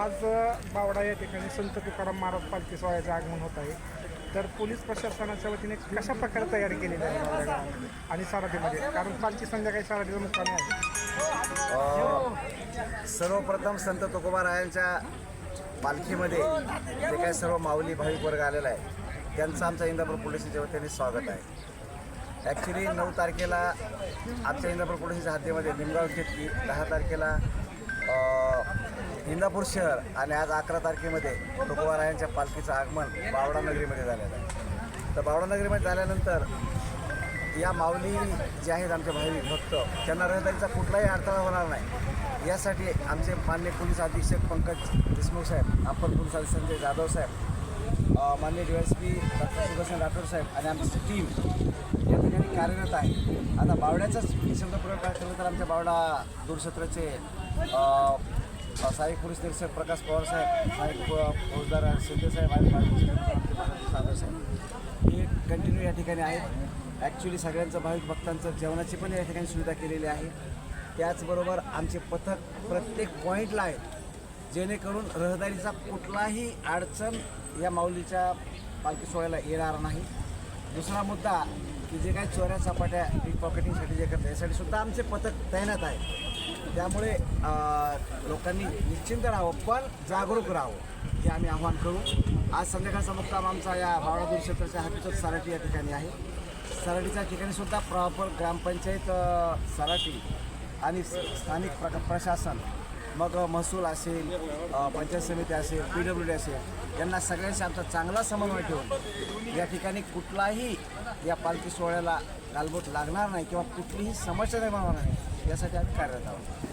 आज बावडा या ठिकाणी संत तुकाराम महाराज पालखी सोहळ्याचं आगमन होत आहे. तर पोलीस प्रशासनाच्या वतीने कशा प्रकारे तयारी केलेली आहे आणि सारथीमध्ये? कारण पालखी संध्याकाळी सारथीचा मुक्काम आहे. सर्वप्रथम संत तुकोबारायांच्या पालखीमध्ये जे काही सर्व माऊली भाविक वर्ग आलेला आहे त्यांचं आमच्या इंदापूर पोलिसांच्या वतीने स्वागत आहे. ॲक्च्युली नऊ तारखेला आमच्या इंदापूर पोलिसांच्या हद्दीमध्ये निमगाव घेतली दहा तारखेला इंदापूर शहर आणि आज अकरा तारखेमध्ये तुकोबारायांच्या पालखीचं आगमन बावडा नगरीमध्ये झालेलं आहे. तर बावडा नगरीमध्ये झाल्यानंतर या माऊली जे आहेत आमचे भाविक भक्त त्यांना रहदारीचा कुठलाही अडथळा होणार नाही. यासाठी आमचे मान्य पोलीस अधीक्षक पंकज देशमुख साहेब अप्पर पोलीस अधीक्षक संजय जाधव साहेब मान्य D S P doctor Sudarshan Rathod साहेब आणि आमची टीम या ठिकाणी कार्यरत आहे. आता बावड्याचाच शब्द प्रयोग काय केलं तर आमच्या बावडा दूरक्षेत्राचे सहाय्यक पोलीस निरीक्षक प्रकाश पवार साहेब सहाय्यक फौजदार शिंदे साहेब आणि सागर साहेब. हे कंटिन्यू या ठिकाणी आहेत. ॲक्च्युली सगळ्यांचं भाविक भक्तांचं जेवणाची पण या ठिकाणी सुविधा केलेली आहे. त्याचबरोबर आमचे पथक प्रत्येक पॉईंटला आहेत. जेणेकरून रहदारीचा कुठलाही अडचण या माऊलीच्या पालखी सोहळ्याला येणार नाही. दुसरा मुद्दा की जे काही चोऱ्या चपाट्या पिक पॉकेटिंगसाठी जे करतात यासाठी सुद्धा आमचे पथक तैनात आहे त्यामुळे लोकांनी निश्चिंत राहावं पण जागरूक राहावं हे आम्ही आव्हान करू. आज संध्याकाळचा मुक्काम आमचा या बावळादूर क्षेत्राच्या हकीकत सराटी या ठिकाणी आहे. सराटीच्या ठिकाणी सुद्धा प्रॉपर ग्रामपंचायत सराटी आणि स्थानिक प्र प्रशासन मग महसूल असेल पंचायत समिती असेल पी डब्ल्यू डी असेल यांना सगळ्यांशी आमचा चांगला समन्वय ठेवून या ठिकाणी कुठलाही या पालखी सोहळ्याला गालबोट लागणार नाही किंवा कुठलीही समस्या निर्माण होणार नाही यासाठी आम्ही कार्यरत आहोत.